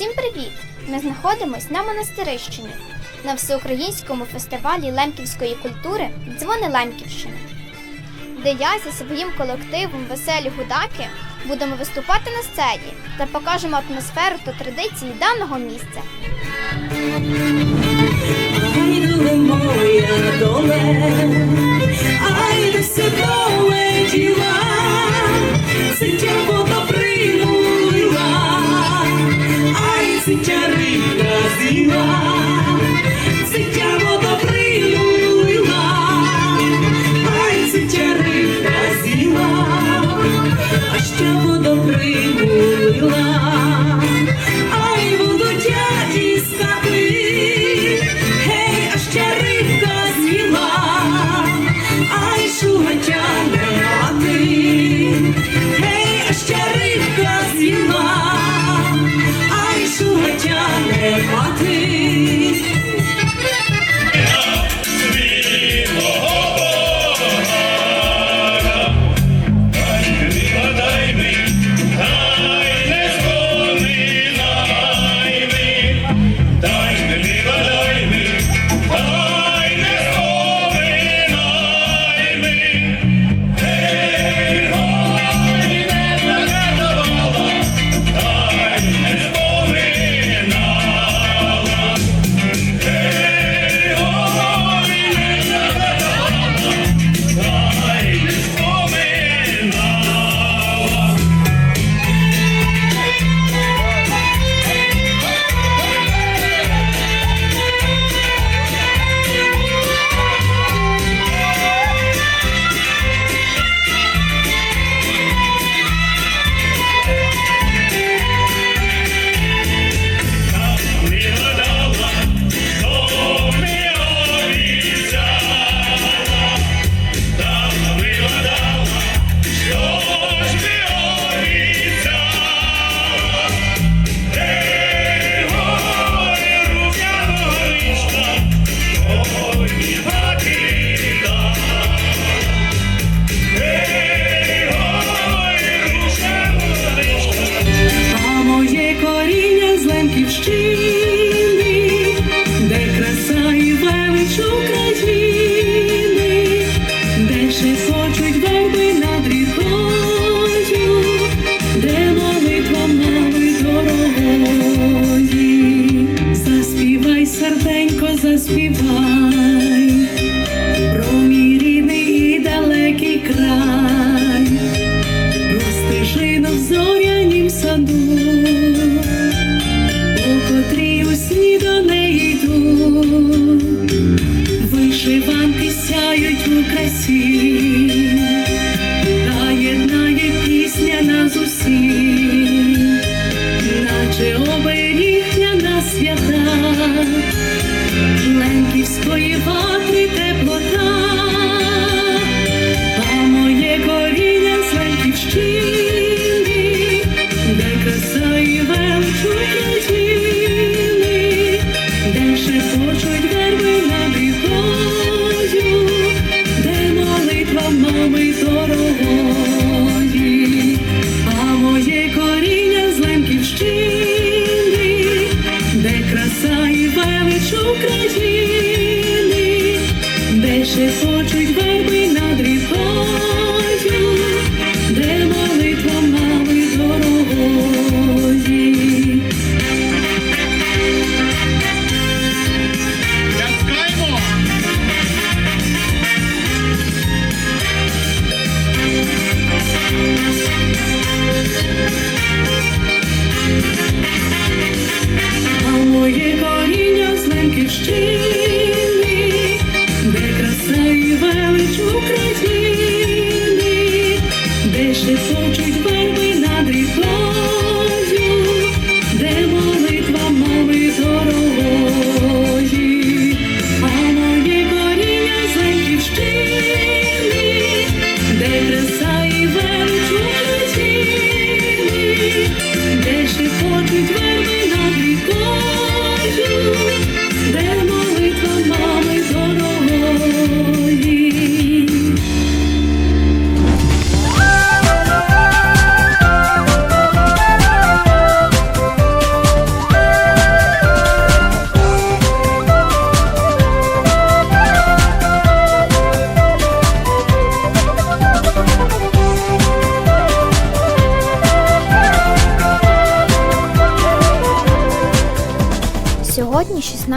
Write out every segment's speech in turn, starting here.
Всім привіт! Ми знаходимось на монастирищині на всеукраїнському фестивалі лемківської культури Дзвони Лемківщини, де я зі своїм колективом Веселі Гудаки будемо виступати на сцені та покажемо атмосферу та традиції даного місця. Ай, ай, сиття рибка з'їла, примулила, ай, сиття рибка а ще вода сяють у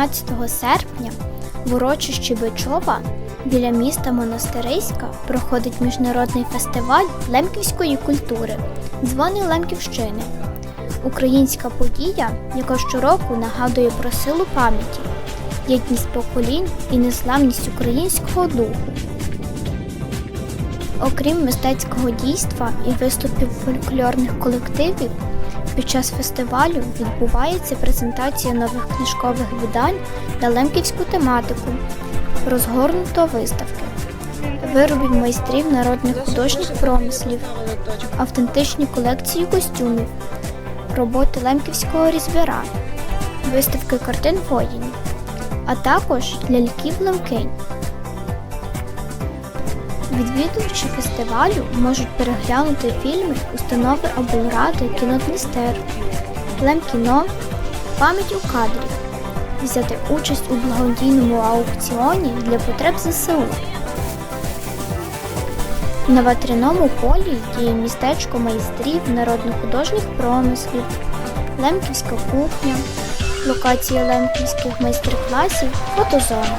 17 серпня в урочищі Бичова біля міста Монастириська проходить міжнародний фестиваль лемківської культури Дзвони Лемківщини. Українська подія, яка щороку нагадує про силу пам'яті, єдність поколінь і незламність українського духу. Окрім мистецького дійства і виступів фольклорних колективів під час фестивалю відбувається презентація нових книжкових видань на лемківську тематику, розгорнуто виставки, виробів майстрів народних художніх промислів, автентичні колекції костюмів, роботи лемківського різвера, виставки картин воїнів, а також ляльків лемкинь. Відвідувачі фестивалю можуть переглянути фільми установи облради кінотмістер, Лемкіно, пам'ять у кадрі, взяти участь у благодійному аукціоні для потреб ЗСУ. На ватряному полі діє містечко майстрів народно-художніх промислів, Лемківська кухня, локація лемківських майстер-класів, фотозона.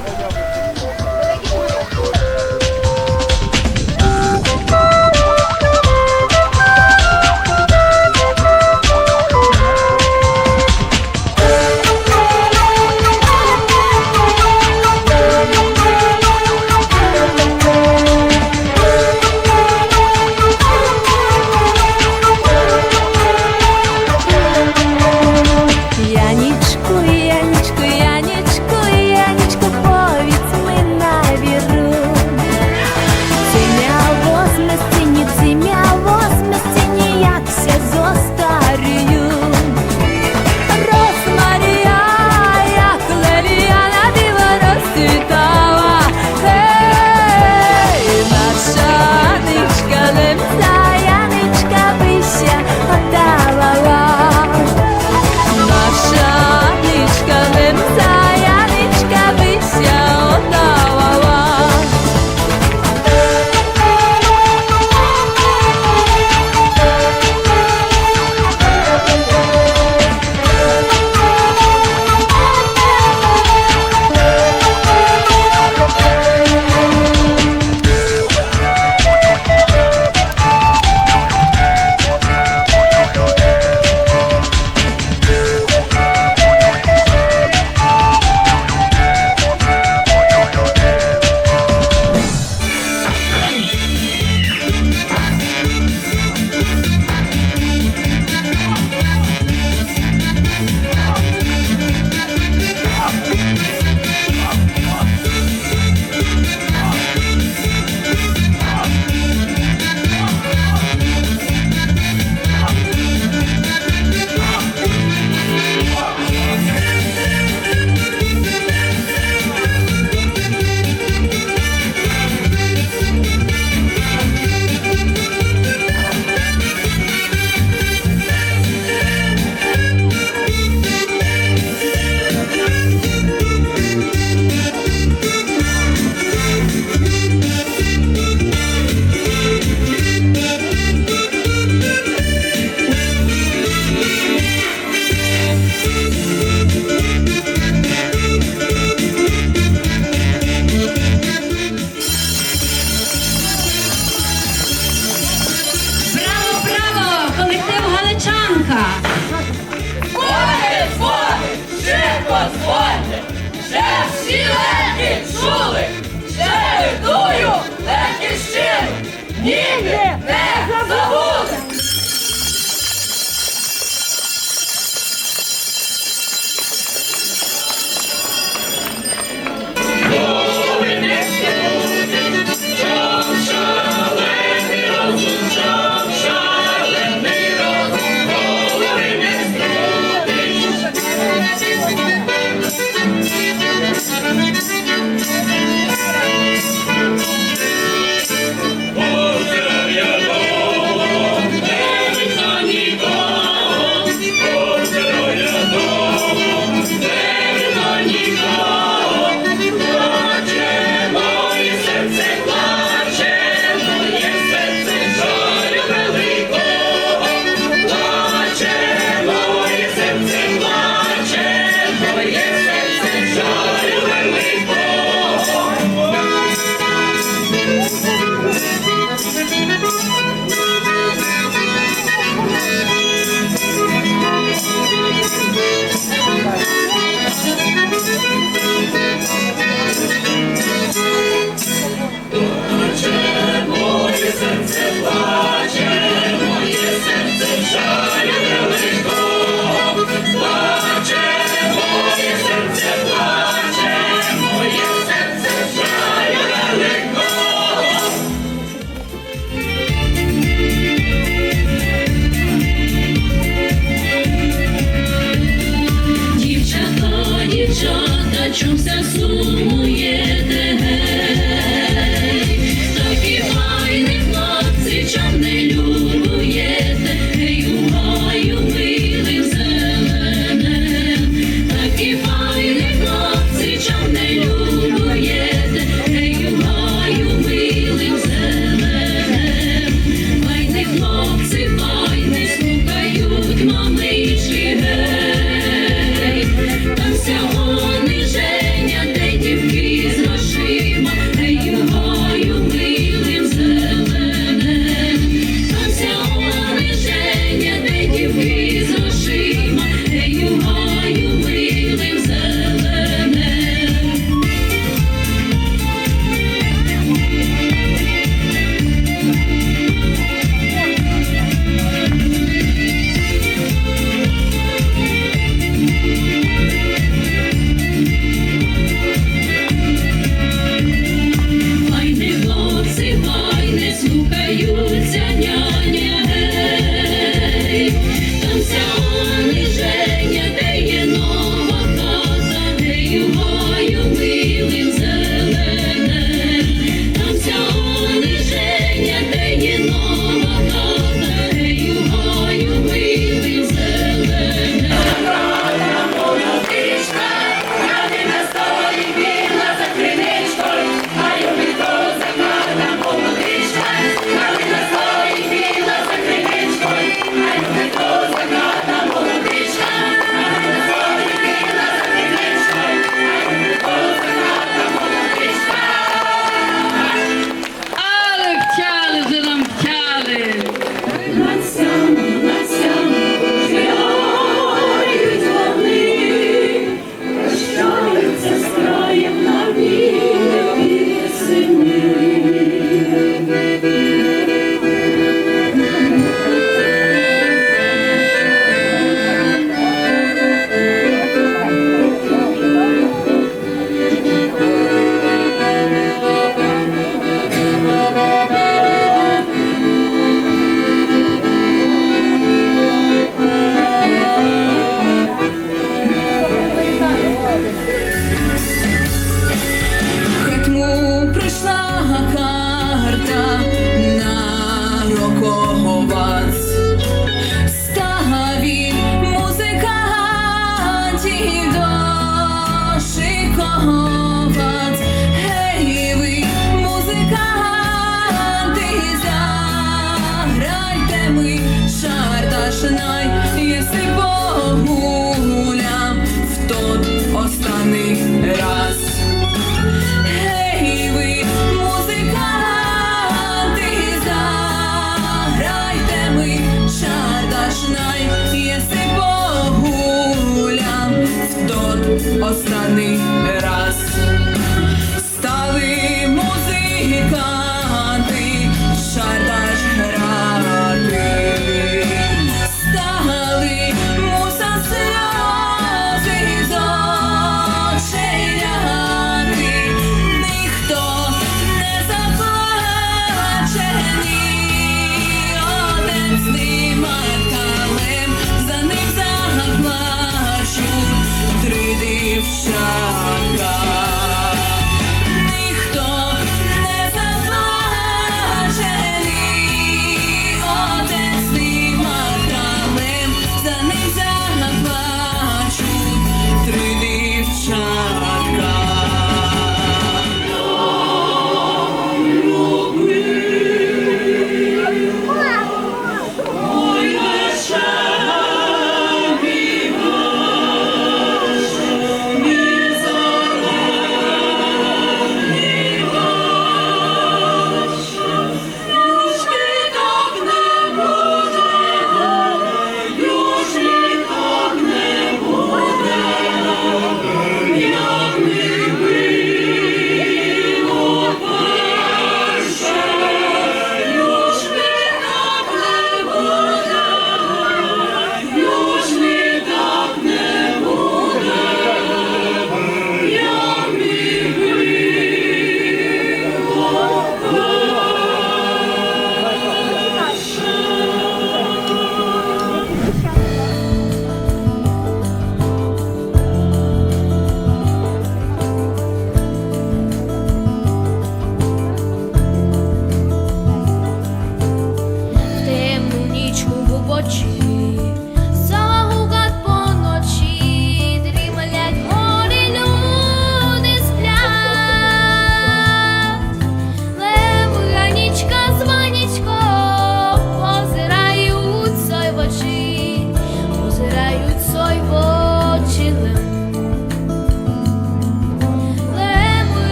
Ні!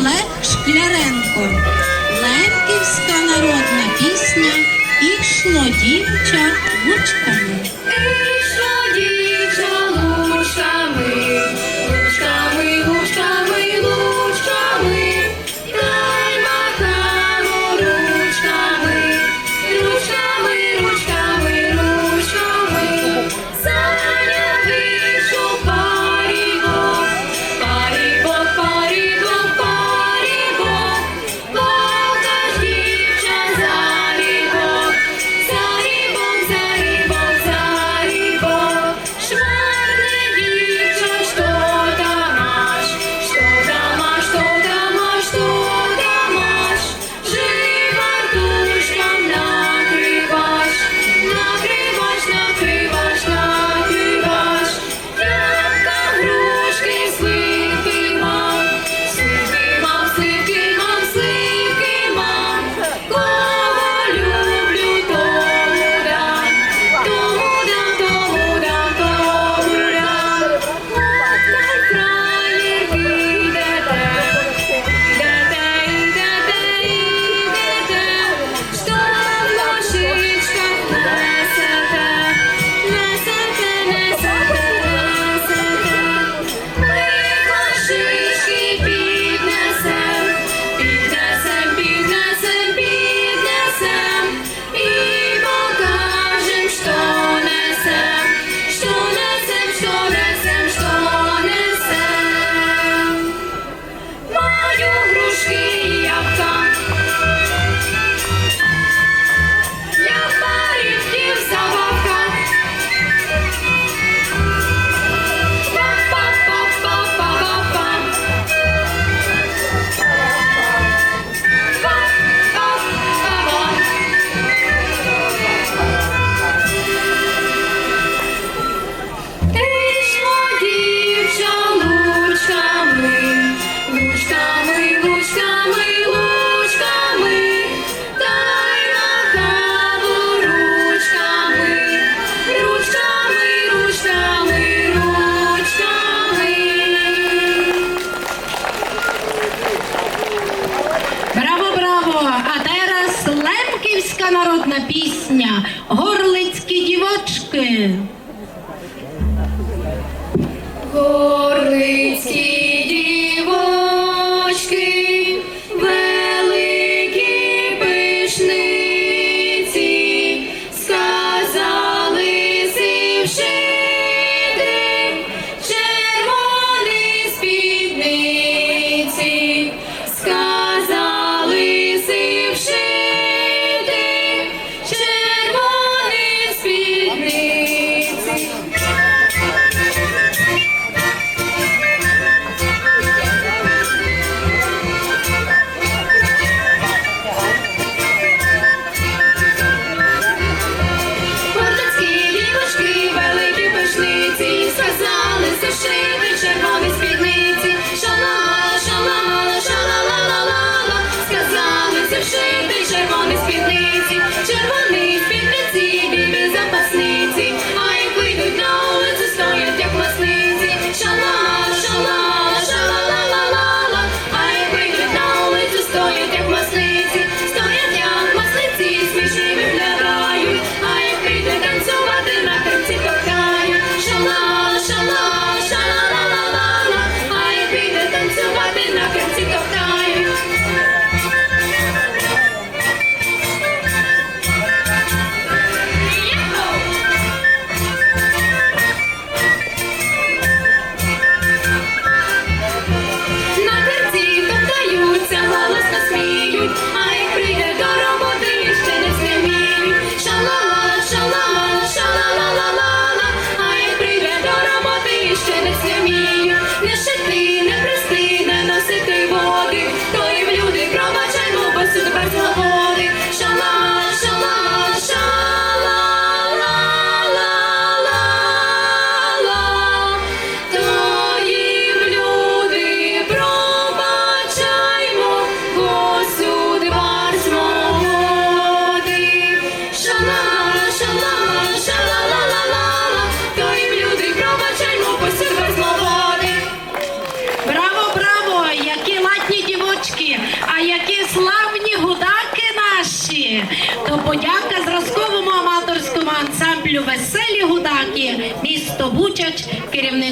Олег Шкляренко. Лемківська народна пісня Ішло дівча лучками.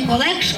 Олег Шкляренко.